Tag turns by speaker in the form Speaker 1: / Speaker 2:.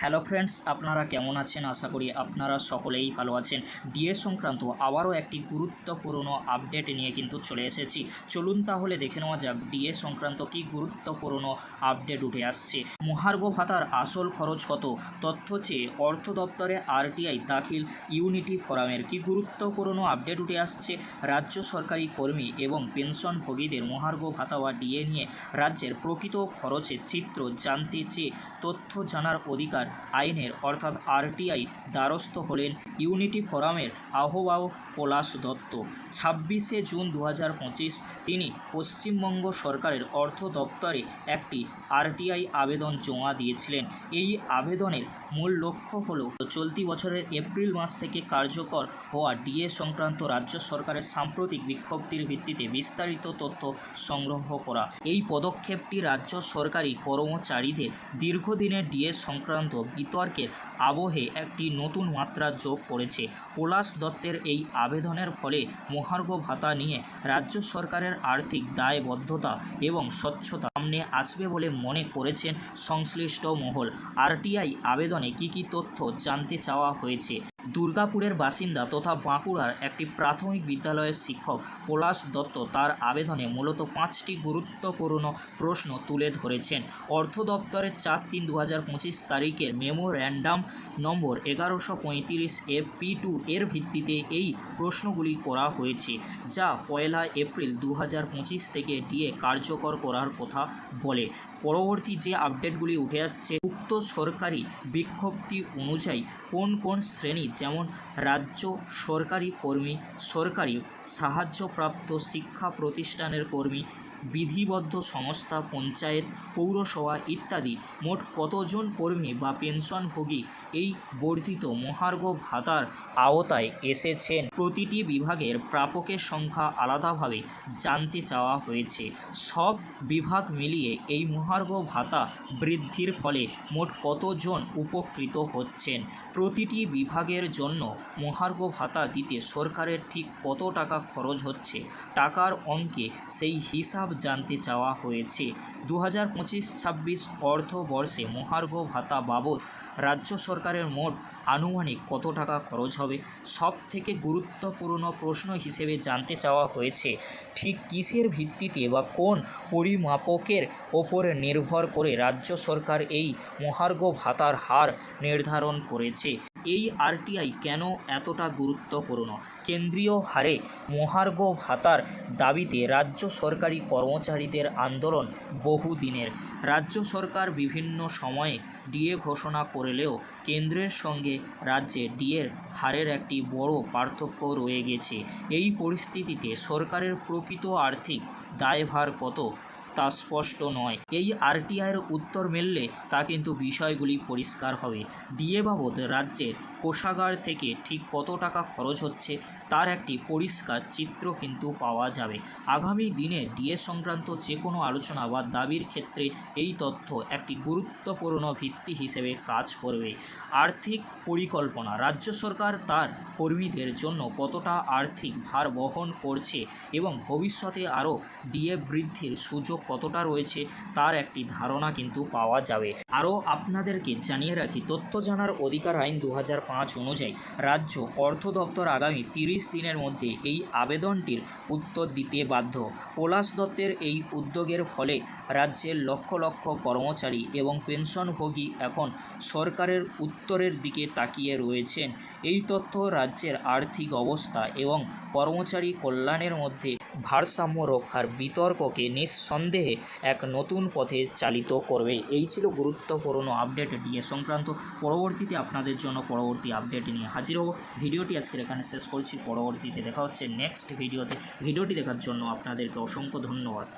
Speaker 1: Hello friends আপনারা কেমন আছেন? আশা করি আপনারা সকলেই ভালো আছেন। ডিএ সংক্রান্ত আবারও একটি গুরুত্বপূর্ণ আপডেট নিয়ে কিন্তু চলে এসেছি। চলুন তাহলে দেখে নেওয়া যাক ডিএ সংক্রান্ত কি গুরুত্বপূর্ণ আপডেট উঠে আসছে। মহার্ঘ ভাতার আসল খরচ কত? তথ্য চেয়ে অর্থ দপ্তরে আরটিআই দাখিল ইউনিটি ফোরামের কি গুরুত্বপূর্ণ আপডেট উঠে আসছে? রাজ্য সরকারি কর্মী এবং পেনশনভোগীদের মহার্ঘ ভাতা বা ডিএ নিয়ে রাজ্যের প্রকৃত খরচের চিত্র জানতে চেয়ে তথ্য জানার অধিকার আইনের অর্থাৎ আরটিআই দ্বারস্থ হলেন ইউনিটি ফোরামের আহ্বায়ক পলাশ দত্ত। ছাব্বিশে জুন দু তিনি পশ্চিমবঙ্গ সরকারের অর্থ দপ্তরে একটি আরটিআই আবেদন জমা দিয়েছিলেন। এই আবেদনের মূল লক্ষ্য হল চলতি বছরের এপ্রিল মাস থেকে কার্যকর হওয়া ডিএ সংক্রান্ত রাজ্য সরকারের সাম্প্রতিক বিজ্ঞপ্তির ভিত্তিতে বিস্তারিত তথ্য সংগ্রহ করা। এই পদক্ষেপটি রাজ্য সরকারি কর্মচারীদের দীর্ঘদিনের ডিএ সংক্রান্ত বিতর্কের আবহে একটি নতুন মাত্রা যোগ করেছে। পলাশ দত্তের এই আবেদনের ফলে মহার্ঘ ভাতা নিয়ে রাজ্য সরকারের আর্থিক দায়বদ্ধতা এবং স্বচ্ছতা সামনে আসবে বলে মনে করেছেন সংশ্লিষ্ট মহল। আরটিআই আবেদনে কি কি তথ্য জানতে চাওয়া হয়েছে? দুর্গাপুরের বাসিন্দা তথা বাঁকুড়ার একটি প্রাথমিক বিদ্যালয়ের শিক্ষক পলাশ দত্ত তার আবেদনে মূলত পাঁচটি গুরুত্বপূর্ণ প্রশ্ন তুলে ধরেছেন। অর্থ দপ্তরের চার তিন দু হাজার পঁচিশ তারিখের মেমোর্যান্ডাম নম্বর এগারোশো পঁয়ত্রিশ এফ পি টু এর ভিত্তিতে এই প্রশ্নগুলি করা হয়েছে, যা পয়লা এপ্রিল দু হাজার পঁচিশ থেকে ডিএ কার্যকর করার কথা বলে। পরবর্তী যে আপডেটগুলি উঠে আসছে, উক্ত সরকারি বিজ্ঞপ্তি অনুযায়ী কোন কোন শ্রেণি যেমন রাজ্য সরকারি কর্মী সরকারি সাহায্যপ্রাপ্ত শিক্ষা প্রতিষ্ঠানের কর্মী বিধিবদ্ধ সংস্থা, পঞ্চায়েত, পৌরসভা ইত্যাদি মোট কতজন কর্মী বা পেনশনভোগী এই বর্ধিত মহার্ঘ ভাতার আওতায় এসেছেন? প্রতিটি বিভাগের প্রাপকের সংখ্যা আলাদাভাবে জানতে চাওয়া হয়েছে। সব বিভাগ মিলিয়ে এই মহার্ঘ ভাতা বৃদ্ধির ফলে মোট কতজন উপকৃত হচ্ছেন? প্রতিটি বিভাগের জন্য মহার্ঘ ভাতা দিতে সরকারের ঠিক কত টাকা খরচ হচ্ছে? টাকার অঙ্কে সেই হিসাব জানতে চাওয়া হয়েছে। দু হাজার পঁচিশ ছাব্বিশ অর্থবর্ষে মহার্ঘ ভাতা বাবদ রাজ্য সরকারের মোট আনুমানিক কত টাকা খরচ হবে? সব থেকে গুরুত্বপূর্ণ প্রশ্ন হিসেবে জানতে চাওয়া হয়েছে, ঠিক কিসের ভিত্তিতে বা কোন পরিমাপকের ওপরে নির্ভর করে রাজ্য সরকার এই মহার্ঘ ভাতার হার নির্ধারণ করেছে? এই আরটিআই কেন এতটা গুরুত্বপূর্ণ? কেন্দ্রীয় হারে মহার্ঘ ভাতার দাবিতে রাজ্য সরকারি কর্মচারীদের আন্দোলন বহুদিনের। রাজ্য সরকার বিভিন্ন সময়ে ডিএ ঘোষণা করলেও কেন্দ্রের সঙ্গে রাজ্যে ডিএর হারের একটি বড় পার্থক্য রয়ে গেছে। এই পরিস্থিতিতে সরকারের প্রকৃত আর্থিক দায়ভার কত? তা স্পষ্ট নয়। এই আরটিআইয়ের উত্তর মিললে তা কিন্তু বিষয়গুলি পরিষ্কার হবে। ডিএ বাবদ রাজ্যের কোষাগার থেকে ঠিক কত টাকা খরচ হচ্ছে তার একটি পরিষ্কার চিত্র কিন্তু পাওয়া যাবে। আগামী দিনে ডিএ সংক্রান্ত যে কোনো আলোচনা বা দাবির ক্ষেত্রে এই তথ্য একটি গুরুত্বপূর্ণ ভিত্তি হিসেবে কাজ করবে। আর্থিক পরিকল্পনা, রাজ্য সরকার তার কর্মীদের জন্য কতটা আর্থিক ভার বহন করছে এবং ভবিষ্যতে আরও ডিএ বৃদ্ধির সুযোগ কতটা রয়েছে তার একটি ধারণা কিন্তু পাওয়া যাবে। আরও আপনাদেরকে জানিয়ে রাখি, তথ্য জানার অধিকার আইন দু অনুযায়ী রাজ্য অর্থ দপ্তর আগামী তিরিশ দিনের মধ্যে এই আবেদনটির উত্তর দিতে বাধ্য। পলাশ দত্তের এই উদ্যোগের ফলে রাজ্যের লক্ষ লক্ষ কর্মচারী এবং পেনশনভোগী এখন সরকারের উত্তরের দিকে তাকিয়ে রয়েছেন। এই তথ্য রাজ্যের আর্থিক অবস্থা এবং কর্মচারী কল্যাণের মধ্যে ভারসাম্য রক্ষার বিতর্ককে নিঃসন্দেহে এক নতুন পথে চালিত করবে। এই ছিল গুরুত্বপূর্ণ আপডেট ডিএ সংক্রান্ত। পরবর্তীতে আপনাদের জন্য পরবর্তী আপডেট নিয়ে হাজির হব। ভিডিওটি আজকের এখানে শেষ করছি। পরবর্তীতে দেখা হচ্ছে নেক্সট ভিডিওতে ভিডিওটি দেখার জন্য আপনাদেরকে অসংখ্য ধন্যবাদ।